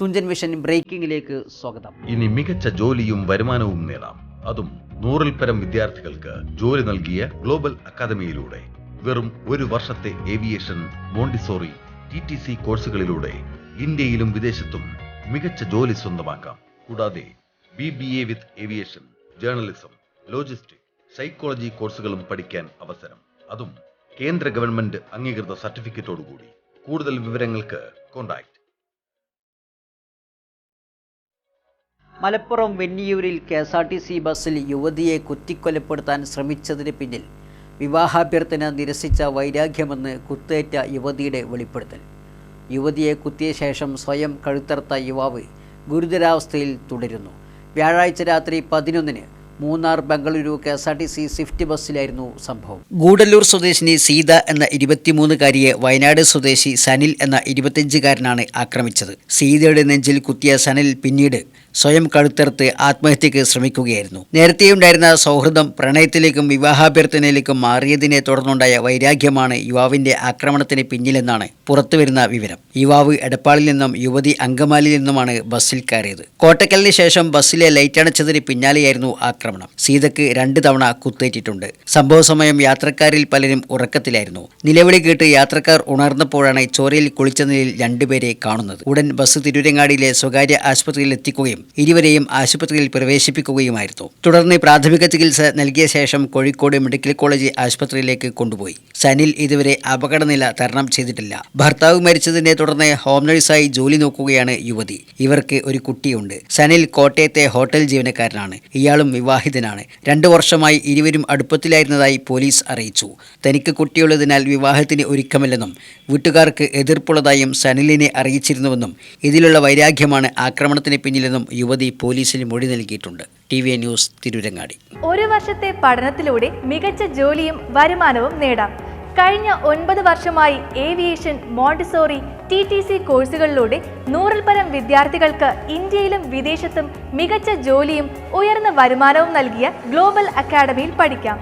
Thunchan vision ബ്രേക്കിംഗിലേക്ക് സ്വാഗതം. ഇനി മികച്ച ജോലിയും വരുമാനവും നേടാം. അതും നൂറിൽ പരം വിദ്യാർത്ഥികൾക്ക് ജോലി നൽകിയ ഗ്ലോബൽ അക്കാദമിയിലൂടെ. വെറും ഒരു വർഷത്തെ aviation montessori T T C കോഴ്സുകളിലൂടെ ഇന്ത്യയിലും വിദേശത്തും മികച്ച ജോലി സ്വന്തമാക്കാം. കൂടാതെ B B A with aviation journalism logistic psychology കോഴ്സുകളും പഠിക്കാൻ അവസരം. അതും കേന്ദ്ര ഗവൺമെന്റ് അംഗീകൃത സർട്ടിഫിക്കറ്റോടുകൂടി. കൂടുതൽ വിവരങ്ങൾക്ക് contact Malappuram വെന്നിയൂരിൽ K S R T C ബസ്സിൽ യുവതിയെ കുത്തിക്കൊലപ്പെടുത്താൻ ശ്രമിച്ചതിന് പിന്നിൽ വിവാഹാഭ്യർത്ഥന നിരസിച്ച വൈരാഗ്യമെന്ന് കുത്തേറ്റ യുവതിയുടെ വെളിപ്പെടുത്തൽ. യുവതിയെ കുത്തിയ ശേഷം സ്വയം കഴുത്തർത്ത യുവാവ് ഗുരുതരാവസ്ഥയിൽ തുടരുന്നു. വ്യാഴാഴ്ച രാത്രി പതിനൊന്നിന് Munnar Bengaluru K S R T C swift ബസ്സിലായിരുന്നു സംഭവം. ഗൂഡല്ലൂർ സ്വദേശിനി സീത എന്ന ഇരുപത്തിമൂന്നുകാരിയെ വയനാട് സ്വദേശി സനിൽ എന്ന ഇരുപത്തിയഞ്ചുകാരനാണ് ആക്രമിച്ചത്. സീതയുടെ നെഞ്ചിൽ കുത്തിയ സനിൽ പിന്നീട് സ്വയം കഴുത്തർത്ത് ആത്മഹത്യക്ക് ശ്രമിക്കുകയായിരുന്നു. നേരത്തെയുണ്ടായിരുന്ന സൗഹൃദം പ്രണയത്തിലേക്കും വിവാഹാഭ്യർത്ഥനയിലേക്കും മാറിയതിനെ തുടർന്നുണ്ടായ വൈരാഗ്യമാണ് യുവാവിന്റെ ആക്രമണത്തിന് പിന്നിലെന്നാണ് പുറത്തുവരുന്ന വിവരം. യുവാവ് എടപ്പാളിൽ നിന്നും യുവതി അങ്കമാലിയിൽ നിന്നുമാണ് ബസ്സിൽ കയറിയത്. കോട്ടക്കലിന് ശേഷം ബസ്സിലെ ലൈറ്റ് അണച്ചതിന് പിന്നാലെയായിരുന്നു ആക്രമണം. സീതക്ക് രണ്ട് തവണ കുത്തേറ്റിട്ടുണ്ട്. സംഭവ സമയം യാത്രക്കാരിൽ പലരും ഉറക്കത്തിലായിരുന്നു. നിലവിളി കേട്ട് യാത്രക്കാർ ഉണർന്നപ്പോഴാണ് ചോരയിൽ കുളിച്ച നിലയിൽ രണ്ടുപേരെ കാണുന്നത്. ഉടൻ ബസ് തിരൂരങ്ങാടിയിലെ സ്വകാര്യ ആശുപത്രിയിൽ എത്തിക്കുകയും ഇരുവരെയും ആശുപത്രിയിൽ പ്രവേശിപ്പിക്കുകയുമായിരുന്നു. തുടർന്ന് പ്രാഥമിക ചികിത്സ നൽകിയ ശേഷം കോഴിക്കോട് മെഡിക്കൽ കോളേജ് ആശുപത്രിയിലേക്ക് കൊണ്ടുപോയി. സനിൽ ഇതുവരെ അപകടനില തരണം ചെയ്തിട്ടില്ല. ഭർത്താവ് മരിച്ചതിനെ തുടർന്ന് ഹോം നഴ്സായി ജോലി നോക്കുകയാണ് യുവതി. ഇവർക്ക് ഒരു കുട്ടിയുണ്ട്. സനിൽ കോട്ടയത്തെ ഹോട്ടൽ ജീവനക്കാരനാണ്. ഇയാളും വിവാഹിതനാണ്. രണ്ടു വർഷമായി ഇരുവരും അടുപ്പത്തിലായിരുന്നതായി പോലീസ് അറിയിച്ചു. തനിക്ക് കുട്ടിയുള്ളതിനാൽ വിവാഹത്തിന് ഒരുക്കമില്ലെന്നും വീട്ടുകാർക്ക് എതിർപ്പുള്ളതായും സനിലിനെ അറിയിച്ചിരുന്നുവെന്നും ഇതിലുള്ള വൈരാഗ്യമാണ് ആക്രമണത്തിന് പിന്നിലെന്നും യുവതി പോലീസിൽ മൊഴി നൽകിയിട്ടുണ്ട്. T V news Tirurangadi. ഒരു വർഷത്തെ പഠനത്തിലൂടെ മികച്ച ജോലിയും വരുമാനവും നേടാം. കഴിഞ്ഞ ഒൻപത് വർഷമായി aviation montessori T T C കോഴ്സുകളിലൂടെ നൂറിൽ പരം വിദ്യാർത്ഥികൾക്ക് ഇന്ത്യയിലും വിദേശത്തും മികച്ച ജോലിയും ഉയർന്ന വരുമാനവും നൽകിയ ഗ്ലോബൽ അക്കാഡമിയിൽ പഠിക്കാം.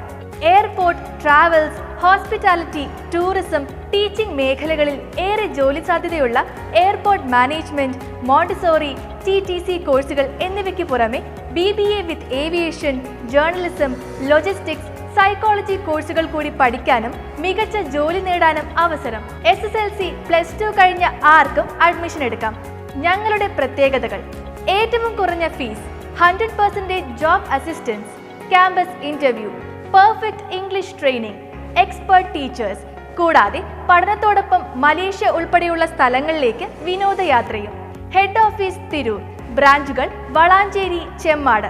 Airport travels hospitality tourism teaching മേഖലകളിൽ ഏറെ ജോലി സാധ്യതയുള്ള airport management montessori T T C കോഴ്സുകൾ എന്നിവയ്ക്ക് പുറമെ B B A with aviation journalism logistics psychology കോഴ്സുകൾ കൂടി പഠിക്കാനും മികച്ച ജോലി നേടാനും അവസരം. S S L C plus two കഴിഞ്ഞ ആർക്കും അഡ്മിഷൻ എടുക്കാം. ഞങ്ങളുടെ പ്രത്യേകതകൾ. ഏറ്റവും കുറഞ്ഞ fees hundred percentage job assistance campus interview perfect English training expert teachers കൂടാതെ പഠനത്തോടൊപ്പം മലേഷ്യ ഉൾപ്പെടെയുള്ള സ്ഥലങ്ങളിലേക്ക് വിനോദയാത്രയും. Head office Tirur. ബ്രാഞ്ചുകൾ വളാഞ്ചേരി ചെമ്മാട്.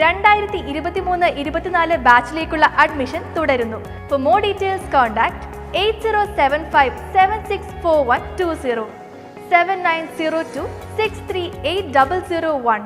രണ്ടായിരത്തി ഇരുപത്തിമൂന്ന് ഇരുപത്തിനാല് ബാച്ചിലേക്കുള്ള അഡ്മിഷൻ തുടരുന്നു. For more details contact eight zero seven five seven six four one two zero seven nine zero two six three eight double zero one